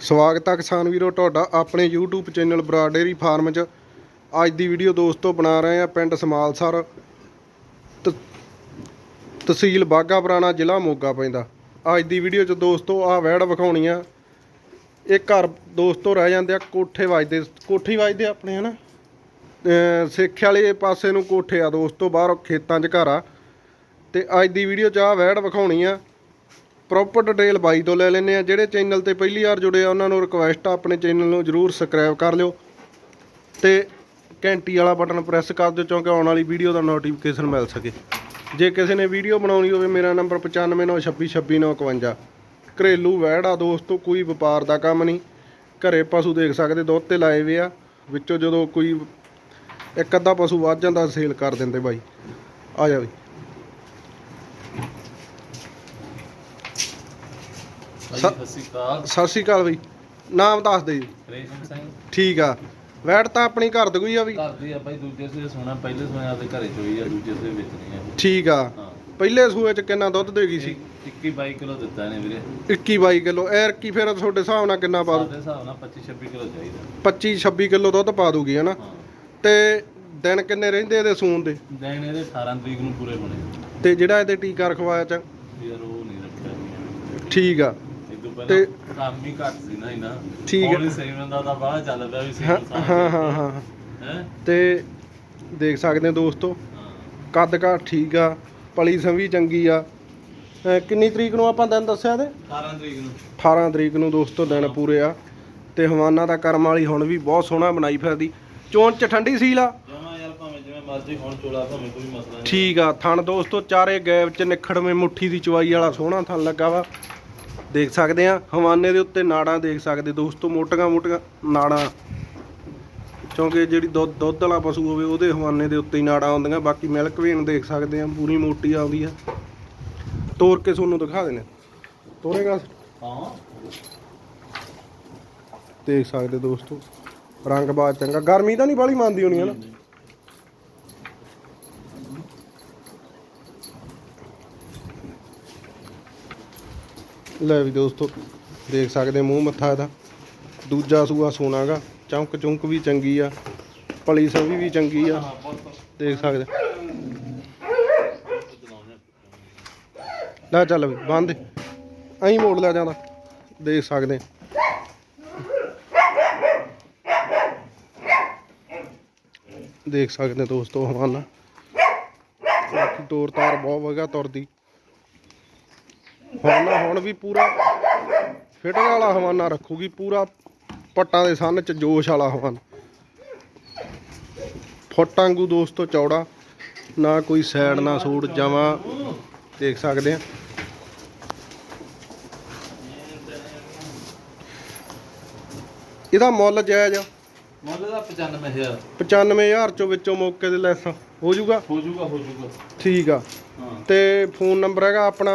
ਸਵਾਗਤ ਆ ਕਿਸਾਨ ਵੀਰੋ, ਤੁਹਾਡਾ ਆਪਣੇ YouTube ਚੈਨਲ ਬਰਾ ਡੇਅਰੀ ਫਾਰਮ 'ਚ। ਅੱਜ ਦੀ ਵੀਡੀਓ ਦੋਸਤੋ ਬਣਾ ਰਹੇ ਆ ਪਿੰਡ ਸਮਾਲਸਰ। ਤਹਿਸੀਲ ਬਾਗਾ ਪੁਰਾਣਾ, ਜ਼ਿਲ੍ਹਾ ਮੋਗਾ ਪੈਂਦਾ। ਅੱਜ ਦੀ ਵੀਡੀਓ 'ਚ ਦੋਸਤੋ ਆਹ ਵੈੜ ਵਿਖਾਉਣੀ ਆ। ਇਹ ਘਰ ਦੋਸਤੋ ਰਹਿ ਜਾਂਦੇ ਆ, ਕੋਠੇ ਵੱਜਦੇ, ਕੋਠੀ ਵੱਜਦੇ ਆਪਣੇ, ਹਨਾ? ਅਹ ਸਿੱਖ ਵਾਲੇ ਪਾਸੇ ਨੂੰ ਕੋਠੇ ਆ ਦੋਸਤੋ, ਬਾਹਰ ਖੇਤਾਂ 'ਚ ਘਰ ਆ। ਤੇ ਅੱਜ ਦੀ ਵੀਡੀਓ 'ਚ ਆਹ ਵੈੜ ਵਿਖਾਉਣੀ ਆ। ਪ੍ਰੋਪਰ ਡਿਟੇਲ ਬਾਈ ਤੋਂ ਲੈ ਲੈਂਦੇ ਆ ਜਿਹੜੇ ਚੈਨਲ ਤੇ ਪਹਿਲੀ ਵਾਰ ਜੁੜੇ ਆ, ਉਹਨਾਂ ਨੂੰ ਰਿਕੁਐਸਟ ਆ, ਆਪਣੇ ਚੈਨਲ ਨੂੰ ਜਰੂਰ ਸਬਸਕ੍ਰਾਈਬ ਕਰ ਲਿਓ। ਤੇ ਘੰਟੀ ਵਾਲਾ ਬਟਨ ਪ੍ਰੈਸ ਕਰ ਦਿਓ, ਕਿਉਂਕਿ ਆਉਣ ਵਾਲੀ ਵੀਡੀਓ ਦਾ ਨੋਟੀਫਿਕੇਸ਼ਨ ਮਿਲ ਸਕੇ। ਜੇ ਕਿਸੇ ਨੇ ਵੀਡੀਓ ਬਣਾਉਣੀ ਹੋਵੇ, ਮੇਰਾ ਨੰਬਰ 959626265951 ਘਰੇਲੂ ਵੈੜ ਆ ਦੋਸਤੋ, ਕੋਈ ਵਪਾਰ ਦਾ ਕੰਮ ਨਹੀਂ। ਘਰੇ ਪਸ਼ੂ ਦੇਖ ਸਕਦੇ, ਦੁੱਧ ਤੇ ਲਾਏ ਵੇ ਆ। ਵਿੱਚੋਂ ਜਦੋਂ ਕੋਈ ਇੱਕ ਅੱਧਾ ਪਸ਼ੂ ਵੱਧ ਜਾਂਦਾ ਸੇਲ ਕਰ ਦਿੰਦੇ ਬਾਈ। ਆ ਜਾ ਬਈ। ਭਾਈ ਸ- ਸਤਿ ਸ਼੍ਰੀ ਅਕਾਲ। ਸਤਿ ਸ਼੍ਰੀ ਅਕਾਲ ਬਈ। ਨਾਮ ਦੱਸ ਦੇ। ਜੀ ਰੇਸ਼ਮ ਸਿੰਘ। ਠੀਕ ਆ। ਵੈਟ ਤਾਂ ਆਪਣੀ ਘਰ ਦੀ ਕੋਈ ਆ ਵੀ ਘਰ ਦੀ ਆ ਭਾਈ ਦੂਜੇ ਸੂਏ ਸੋਣਾ ਪਹਿਲੇ ਸੂਏ ਆਪਦੇ ਘਰੇ ਚੋਈ ਆ ਦੂਜੇ ਸੂਏ ਵੇਚਣੀ ਆ। ਠੀਕ ਆ। ਹਾਂ। ਪਹਿਲੇ ਸੂਏ ਚ ਕਿੰਨਾ ਦੁੱਧ ਦੇਗੀ ਸੀ? 21 22 ਕਿਲੋ ਦਿੱਤਾ ਇਹਨੇ ਵੀਰੇ। 21 22 ਕਿਲੋ। ਐਰ ਕੀ ਫਿਰ ਤੁਹਾਡੇ ਹਿਸਾਬ ਨਾਲ ਕਿੰਨਾ ਪਾ ਦੂ ਸਾਡੇ ਹਿਸਾਬ ਨਾਲ 25 26 ਕਿਲੋ ਚਾਹੀਦਾ। 25 26 ਕਿਲੋ ਦੁੱਧ ਪਾ ਦੂਗੀ ਹਨਾ? ਹਾਂ। ਤੇ ਦਿਨ ਕਿੰਨੇ ਰਹਿੰਦੇ ਇਹਦੇ ਸੂਣ ਦੇ? ਇਹਦੇ 18 ਤਰੀਕ ਨੂੰ ਪੂਰੇ ਹੋਣੇ। ਤੇ ਜਿਹੜਾ ਇਹਦੇ ਟੀਕਾ ਰਖਵਾਇਆ ਚ? ਯਾਰ ਉਹ ਨਹੀਂ ਰੱਖਿਆ। ਠੀਕ ਆ। ਤੋਂ ਕੰਮ ਹੀ ਘੱਟ ਸੀ ਨਾ ਇਹਨਾਂ ਠੀਕ ਆ। ਹੌਲੀ ਸੇਵਨ ਦਾ ਤਾਂ ਬਾਹਲਾ ਚੱਲ ਪਿਆ ਵੀ ਹਾਂ ਸੇਵਨ ਹਾਂ ਹਾਂ ਹਾਂ। ਹੈ? ਤੇ ਦੇਖ ਸਕਦੇ ਹੋ ਦੋਸਤੋ ਹਾਂ ਕੱਦ ਕਾ ਠੀਕ ਆ ਪਲੀ ਸੰਵੀ ਚੰਗੀ ਆ। ਅਹ ਕਿੰਨੀ ਤਰੀਕ ਨੂੰ ਆਪਾਂ ਦਿਨ ਦੱਸਿਆ ਇਹਦੇ 18 ਤਰੀਕ ਨੂੰ। 18 ਤਰੀਕ ਨੂੰ ਦੋਸਤੋ ਦਿਨ ਪੂਰੇ ਆ। ਤੇ ਹਵਾਨਾ ਦਾ ਕਰਮ ਵਾਲੀ ਹੁਣ ਵੀ ਬਹੁਤ ਸੋਹਣਾ ਬਣਾਈ ਫਿਰਦੀ। ਚੋਣ ਚ ਠੰਡੀ ਸੀਲ ਆ? ਜਮਾ ਯਾਰ ਭਾਵੇਂ ਜਿਵੇਂ ਮਰਜ਼ੀ ਹੁਣ ਚੋਲਾ ਭਾਵੇਂ ਕੋਈ ਮਸਲਾ ਨਹੀਂ ਠੀਕ ਆ ਥਣ ਦੋਸਤੋ ਚਾਰੇ ਗੈਬ ਚ ਨਿਖੜਵੇਂ ਮੁੱਠੀ ਦੀ ਚਵਾਈ ਵਾਲਾ ਸੋਹਣਾ ਥਣ ਲੱਗਾ ਵਾ। ਦੇਖ ਸਕਦੇ ਆ ਹਵਾਨੇ ਦੇ ਉੱਤੇ ਨਾੜਾਂ ਦੇਖ ਸਕਦੇ ਦੋਸਤੋ ਮੋਟੀਆਂ ਮੋਟੀਆਂ ਨਾੜਾਂ। ਕਿਉਂਕਿ ਜਿਹੜੀ ਦੁੱਧ ਦੁੱਧ ਵਾਲਾ ਪਸ਼ੂ ਹੋਵੇ ਉਹਦੇ ਹਵਾਨੇ ਦੇ ਉੱਤੇ ਹੀ ਨਾੜਾਂ ਆਉਂਦੀਆਂ ਬਾਕੀ ਮਿਲਕ ਵੇਨ ਦੇਖ ਸਕਦੇ ਆ ਪੂਰੀ ਮੋਟੀ ਆਉਂਦੀ ਆ। ਤੋੜ ਕੇ ਤੁਹਾਨੂੰ ਦਿਖਾ ਦੇਣੇ ਤੋੜੇਗਾ ਹਾਂ। ਦੇਖ ਸਕਦੇ ਦੋਸਤੋ ਰੰਗ ਬਾਤ ਚੰਗਾ ਗਰਮੀ ਤਾਂ ਨਹੀਂ ਬਾਲੀ ਮੰਨਦੀ ਹੋਣੀ ਹੈ ਨਾ? ਲੈ ਵੀ ਦੋਸਤੋ, ਦੇਖ ਸਕਦੇ ਮੂੰਹ ਮੱਥਾ ਇਹਦਾ। ਦੂਜਾ ਸੂਆ ਸੋਨਾਗਾ ਚਮਕ ਚੁੰਕ ਵੀ ਚੰਗੀ ਆ, ਪਲੀ ਸਭੀ ਵੀ ਚੰਗੀ ਆ। ਦੇਖ ਸਕਦੇ। ਲੈ ਚੱਲ ਵੀ, ਬੰਦ। ਐਂ ਮੋੜ ਲਿਆ ਜਾਂਦਾ। ਦੇਖ ਸਕਦੇ। ਦੇਖ ਸਕਦੇ ਦੋਸਤੋ, ਹਵਾਨਾ। ਬਾਕੀ ਤੋਰ ਤਾਰ ਬਹੁਤ ਵਗਾ ਤੁਰਦੀ। ਹਵਾਨਾ ਹੁਣ ਵੀ ਪੂਰਾ ਫਿਟਿੰਗ ਵਾਲਾ ਹਵਾਨਾ ਰੱਖੂਗੀ, ਪੂਰਾ ਪੱਟਾਂ ਦੇ ਸੰਨ ਚ ਜੋਸ਼ ਵਾਲਾ ਹਵਾਨਾ। ਫੁੱਟ ਵਾਂਗੂ ਦੋਸਤੋ ਚੌੜਾ, ਨਾ ਕੋਈ ਸਾਈਡ ਨਾ ਸੂਟ, ਜਮਾ ਦੇਖ ਸਕਦੇ ਆ। ਇਹਦਾ ਮੁੱਲ ਜਾਇਜ਼ ਆ। ਮੁੱਲ ਦਾ 95000 95000 ਚੋਂ ਵਿੱਚੋਂ ਮੌਕੇ ਦੇ ਲੈਸ। ਹੋ ਜਾਊਗਾ? ਹੋ ਜਾਊਗਾ ਹੋ ਜਾਊਗਾ। ਠੀਕ ਆ। ਹਾਂ। ਤੇ ਫੋਨ ਨੰਬਰ ਹੈਗਾ ਆਪਣਾ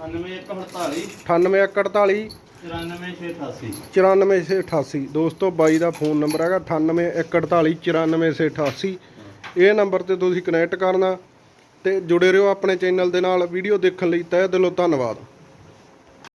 9148 98148 94688 94688 ਦੋਸਤੋ ਬਾਈ ਦਾ ਫੋਨ ਨੰਬਰ ਹੈਗਾ 98148 94688 ਇਹ ਨੰਬਰ ਤੇ ਤੁਸੀਂ ਕਨੈਕਟ ਕਰਨਾ ਤੇ ਜੁੜੇ ਰਹੋ ਆਪਣੇ ਚੈਨਲ ਦੇ ਨਾਲ। ਵੀਡੀਓ ਦੇਖਣ ਲਈ ਤਹਿ ਦਿਲੋਂ ਧੰਨਵਾਦ।